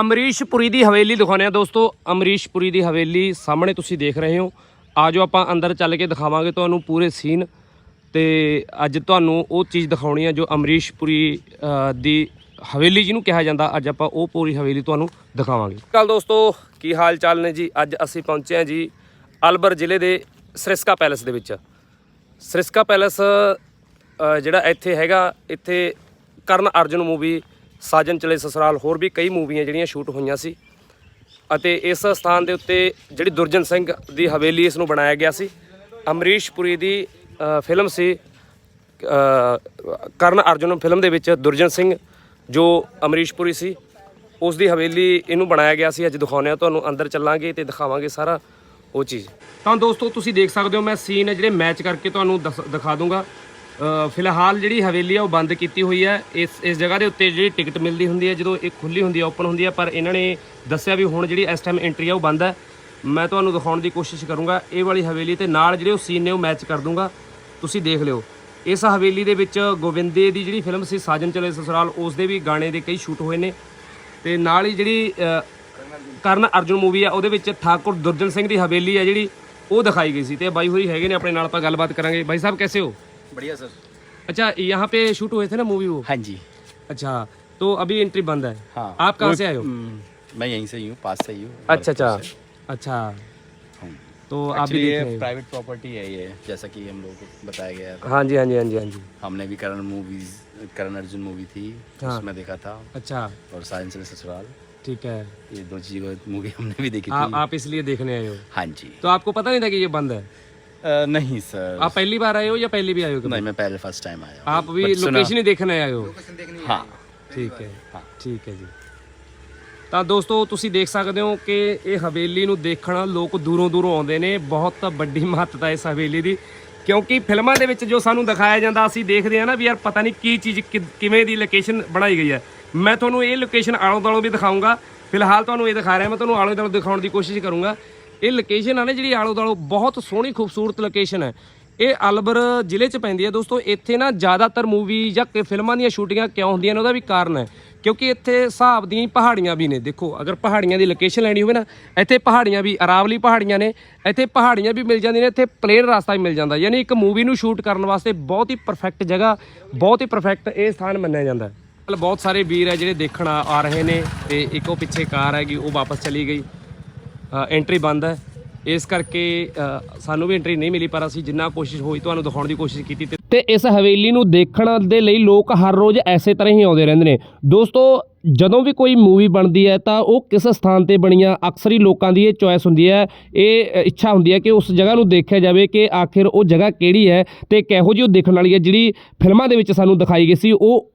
ਅਮਰੀਸ਼ਪੁਰੀ ਦੀ ਹਵੇਲੀ ਦਿਖਾਉਂਦੇ ਆ ਦੋਸਤੋ। ਅਮਰੀਸ਼ਪੁਰੀ ਦੀ ਹਵੇਲੀ ਸਾਹਮਣੇ ਤੁਸੀਂ ਦੇਖ ਰਹੇ ਹੋ। ਆਜੋ ਆਪਾਂ ਅੰਦਰ ਚੱਲ ਕੇ ਦਿਖਾਵਾਂਗੇ ਤੁਹਾਨੂੰ ਪੂਰੇ ਸੀਨ। ਤੇ ਅੱਜ ਤੁਹਾਨੂੰ ਉਹ ਚੀਜ਼ ਦਿਖਾਉਣੀ ਆ ਜੋ ਅਮਰੀਸ਼ਪੁਰੀ ਅ, ਦੀ ਹਵੇਲੀ ਜਿਹਨੂੰ ਕਿਹਾ ਜਾਂਦਾ। ਅੱਜ ਆਪਾਂ ਉਹ ਪੂਰੀ ਹਵੇਲੀ ਤੁਹਾਨੂੰ ਦਿਖਾਵਾਂਗੇ। ਕੱਲ ਦੋਸਤੋ? ਕੀ ਹਾਲ ਚਾਲ ਨੇ ਜੀ? ਅੱਜ ਅਸੀਂ ਪਹੁੰਚੇ ਹਾਂ ਜੀ ਅਲਬਰ ਜ਼ਿਲ੍ਹੇ ਦੇ ਸ੍ਰਿਸਕਾ ਪੈਲੇਸ ਦੇ ਵਿੱਚ। ਸ੍ਰਿਸਕਾ ਪੈਲੇਸ ਜਿਹੜਾ ਇੱਥੇ ਹੈਗਾ ਇੱਥੇ ਕਰਨ ਅਰਜੁਨ ਮੂਵੀ ਸਾਜਨ ਚਲੇ ਸਸਰਾਲ ਹੋਰ ਵੀ ਕਈ ਮੂਵੀਆਂ ਜਿਹੜੀਆਂ ਸ਼ੂਟ ਹੋਈਆਂ ਸੀ। ਅਤੇ ਇਸ ਸਥਾਨ ਦੇ ਉੱਤੇ ਜਿਹੜੀ ਦੁਰਜਨ ਸਿੰਘ ਦੀ ਹਵੇਲੀ ਇਸ ਨੂੰ ਬਣਾਇਆ ਗਿਆ ਸੀ। ਅਮਰੀਸ਼ ਪੁਰੀ ਦੀ ਫਿਲਮ ਸੀ। ਕਰਨ ਅਰਜੁਨ ਫਿਲਮ ਦੇ ਵਿੱਚ ਦੁਰਜਨ ਸਿੰਘ ਜੋ ਅਮਰੀਸ਼ ਪੁਰੀ ਸੀ, ਉਸ ਦੀ ਹਵੇਲੀ ਇਹਨੂੰ ਬਣਾਇਆ ਗਿਆ ਸੀ। ਅੱਜ ਦਿਖਾਉਂਦੇ ਆ ਤੁਹਾਨੂੰ ਅੰਦਰ ਚੱਲਾਂਗੇ ਤੇ ਦਿਖਾਵਾਂਗੇ ਸਾਰਾ ਉਹ ਚੀਜ਼। ਤਾਂ ਦੋਸਤੋ, ਤੁਸੀਂ ਦੇਖ ਸਕਦੇ ਹੋ, ਮੈਂ ਸੀਨ ਜਿਹੜੇ ਮੈਚ ਕਰਕੇ ਤੁਹਾਨੂੰ ਦਸ- ਦਿਖਾ ਦੂੰਗਾ। ਫਿਲਹਾਲ ਜਿਹੜੀ ਹਵੇਲੀ ਆ ਉਹ ਬੰਦ ਕੀਤੀ ਹੋਈ ਹੈ। ਇਸ ਇਸ ਜਗ੍ਹਾ ਦੇ ਉੱਤੇ ਜਿਹੜੀ ਟਿਕਟ ਮਿਲਦੀ ਹੁੰਦੀ ਹੈ, ਜਦੋਂ ਇਹ ਖੁੱਲੀ ਹੁੰਦੀ ਹੈ, ਓਪਨ ਹੁੰਦੀ ਹੈ, ਪਰ ਇਹਨਾਂ ਨੇ ਦੱਸਿਆ ਵੀ ਹੁਣ ਜਿਹੜੀ ਇਸ ਟਾਈਮ ਐਂਟਰੀ ਆ ਉਹ ਬੰਦ ਹੈ। ਮੈਂ ਤੁਹਾਨੂੰ ਦਿਖਾਉਣ ਦੀ ਕੋਸ਼ਿਸ਼ ਕਰੂੰਗਾ, ਇਹ ਵਾਲੀ ਹਵੇਲੀ ਤੇ ਨਾਲ ਜਿਹੜੇ ਉਹ ਸੀਨ ਨੇ ਉਹ ਮੈਚ ਕਰ ਦੂੰਗਾ। ਤੁਸੀਂ ਦੇਖ ਲਿਓ। ਇਸ ਹਵੇਲੀ ਦੇ ਵਿੱਚ ਗੋਵਿੰਦੇ ਦੀ ਜਿਹੜੀ ਫਿਲਮ ਸੀ, ਸਾਜਨ ਚਲੇ ਸਸਰਾਲ, ਉਸ ਦੇ ਵੀ ਗਾਣੇ ਦੇ ਕਈ ਸ਼ੂਟ ਹੋਏ ਨੇ। ਤੇ ਨਾਲ ਹੀ ਜਿਹੜੀ ਕਰਨ ਅਰਜੁਨ ਮੂਵੀ ਆ, ਉਹਦੇ ਵਿੱਚ ਠਾਕੁਰ ਦੁਰਜਨ ਸਿੰਘ ਦੀ ਹਵੇਲੀ ਆ ਜਿਹੜੀ, ਉਹ ਦਿਖਾਈ ਗਈ ਸੀ। ਤੇ ਬਾਈ ਹੋਈ ਹੈਗੇ ਨੇ, ਆਪਣੇ ਨਾਲ ਆਪਾਂ ਗੱਲਬਾਤ ਕਰਾਂਗੇ। ਬਾਈ ਸਾਹਿਬ, ਕੈਸੇ ਹੋ? बढ़िया सर। अच्छा यहाँ पे शूट हुए थे ना मूवी वो? हाँ जी। अच्छा तो अभी एंट्री बंद है। हाँ। आप कहाँ से आए हो? मैं यहीं से ही हूँ पास से ही हूँ। अच्छा अच्छा। अच्छा। तो आप भी ये प्राइवेट प्रॉपर्टी है। ये जैसा कि हम लोगों को बताया गया था। हाँ जी हाँ जी हाँ जी हाँ जी। हमने भी करण मूवीज़ करण अर्जुन मूवी थी हाँ। उसमें देखा था। अच्छा। और साइंस से ससुराल। ठीक है। ये दो चीज़ मूवी हमने भी देखी आप थी। आप इसलिए देखने आए हो। हाँ जी। तो आपको पता नहीं था कि ये बंद है? अ, नहीं सर आप पहली बार आए हो या पहले भी आए हो कभी? नहीं मैं पहले फर्स्ट टाइम आया हूँ। आप भी But सुना- लोकेशन ही देखने आए हो हाँ ਠੀਕ ਹੈ ਠੀਕ ਹੈ ਜੀ ਤਾਂ ਦੋਸਤੋ ਤੁਸੀਂ ਦੇਖ ਸਕਦੇ ਹੋ ਕਿ ਇਹ ਹਵੇਲੀ ਨੂੰ ਦੇਖਣ ਲੋਕ ਦੂਰੋਂ ਦੂਰੋਂ ਆਉਂਦੇ ਨੇ ਬਹੁਤ ਵੱਡੀ ਮਹੱਤਤਾ ਇਸ ਹਵੇਲੀ ਦੀ ਕਿਉਂਕਿ ਫਿਲਮਾਂ ਦੇ ਵਿੱਚ ਜੋ ਸਾਨੂੰ ਦਿਖਾਇਆ ਜਾਂਦਾ ਅਸੀਂ ਦੇਖਦੇ ਹਾਂ ਨਾ ਵੀ ਯਾਰ ਪਤਾ ਨਹੀਂ ਕੀ ਚੀਜ਼ ਕਿ- ਕਿਵੇਂ ਦੀ ਲੋਕੇਸ਼ਨ ਬਣਾਈ ਗਈ ਹੈ ਮੈਂ ਤੁਹਾਨੂੰ ਇਹ ਲੋਕੇਸ਼ਨ ਆਲੋਂ ਦਾਲੋਂ ਵੀ ਦਿਖਾਉਂਗਾ ਫਿਲਹਾਲ ਤੁਹਾਨੂੰ ਇਹ ਦਿਖਾ ਰਿਹਾ ਮੈਂ ਤੁਹਾਨੂੰ ਆਲੋਂ ਦਾਲੋਂ ਦਿਖਾਉਣ ਦੀ ਕੋਸ਼ਿਸ਼ ਕਰੂੰਗਾ ਇਹ ਲੋਕੇਸ਼ਨ ਆ ਨਾ ਜਿਹੜੀ ਆਲ਼ੋ ਦਾਲੋਂ ਬਹੁਤ ਸੋਹਣੀ ਖੂਬਸੂਰਤ ਲੋਕੇਸ਼ਨ ਹੈ। ਇਹ ਅਲਬਰ ਜ਼ਿਲ੍ਹੇ 'ਚ ਪੈਂਦੀ ਹੈ। ਦੋਸਤੋ, ਇੱਥੇ ਨਾ ਜ਼ਿਆਦਾਤਰ ਮੂਵੀ ਜਾਂ ਕਿ ਫਿਲਮਾਂ ਦੀਆਂ ਸ਼ੂਟਿੰਗਾਂ ਕਿਉਂ ਹੁੰਦੀਆਂ ਨੇ ਉਹਦਾ ਵੀ ਕਾਰਨ ਹੈ। ਕਿਉਂਕਿ ਇੱਥੇ ਹਿਸਾਬ ਦੀਆਂ ਪਹਾੜੀਆਂ ਵੀ ਨੇ। ਦੇਖੋ, ਅਗਰ ਪਹਾੜੀਆਂ ਦੀ ਲੋਕੇਸ਼ਨ ਲੈਣੀ ਹੋਵੇ ਨਾ, ਇੱਥੇ ਪਹਾੜੀਆਂ ਵੀ ਅਰਾਵਲੀ ਪਹਾੜੀਆਂ ਨੇ, ਇੱਥੇ ਪਹਾੜੀਆਂ ਵੀ ਮਿਲ ਜਾਂਦੀਆਂ ਨੇ, ਇੱਥੇ ਪਲੇਨ ਰਸਤਾ ਵੀ ਮਿਲ ਜਾਂਦਾ। ਯਾਨੀ ਇੱਕ ਮੂਵੀ ਨੂੰ ਸ਼ੂਟ ਕਰਨ ਵਾਸਤੇ ਬਹੁਤ ਹੀ ਪਰਫੈਕਟ ਜਗ੍ਹਾ, ਬਹੁਤ ਹੀ ਪਰਫੈਕਟ ਇਹ ਸਥਾਨ ਮੰਨਿਆ ਜਾਂਦਾ ਹੈ। ਬਹੁਤ ਸਾਰੇ ਵੀਰ ਹੈ ਜਿਹੜੇ ਦੇਖਣ ਆ ਆ ਰਹੇ ਨੇ ਤੇ ਇੱਕ ਉਹ ਪਿੱਛੇ ਕਾਰ ਹੈਗੀ, ਉਹ ਵਾਪਸ ਚਲੀ ਗਈ। ਐਂਟਰੀ ਬੰਦ ਹੈ। ਇਸ ਕਰਕੇ ਸਾਨੂੰ ਵੀ ਐਂਟਰੀ ਨਹੀਂ ਮਿਲੀ, ਪਰ ਅਸੀਂ ਜਿੰਨਾ ਕੋਸ਼ਿਸ਼ ਹੋਈ, ਤੁਹਾਨੂੰ ਦਿਖਾਉਣ ਦੀ ਕੋਸ਼ਿਸ਼ ਕੀਤੀ ਤੇ- ਇਸ ਹਵੇਲੀ ਨੂੰ ਦੇਖਣ ਦੇ ਲਈ ਲੋਕ ਹਰ ਰੋਜ਼ ਐਸੇ ਤਰ੍ਹਾਂ ਹੀ ਆਉਂਦੇ ਰਹਿੰਦੇ ਨੇ। ਦੋਸਤੋ, ਜਦੋਂ ਵੀ ਕੋਈ ਮੂਵੀ ਬਣਦੀ ਹੈ, ਤਾਂ ਉਹ ਕਿਸ ਸਥਾਨ ਤੇ ਬਣੀ ਆ ਅਕਸਰ ਹੀ ਲੋਕਾਂ ਦੀ ਇਹ ਚੋਇਸ ਹੁੰਦੀ ਹੈ। ਇਹ ਇੱਛਾ ਹੁੰਦੀ ਹੈ ਕਿ ਉਸ ਜਗ੍ਹਾ ਨੂੰ ਦੇਖਿਆ ਜਾਵੇ ਕਿ ਆਖਿਰ ਉਹ ਜਗ੍ਹਾ ਕਿਹੜੀ ਹੈ ਤੇ ਕਿਹੋ ਜਿਹੀ ਉਹ ਦੇਖਣ ਵਾਲੀ ਹੈ, ਜਿਹੜੀ ਫਿਲਮਾਂ ਦੇ ਵਿੱਚ ਸਾਨੂੰ ਦਿਖਾਈ ਗਈ ਸੀ, ਉਹ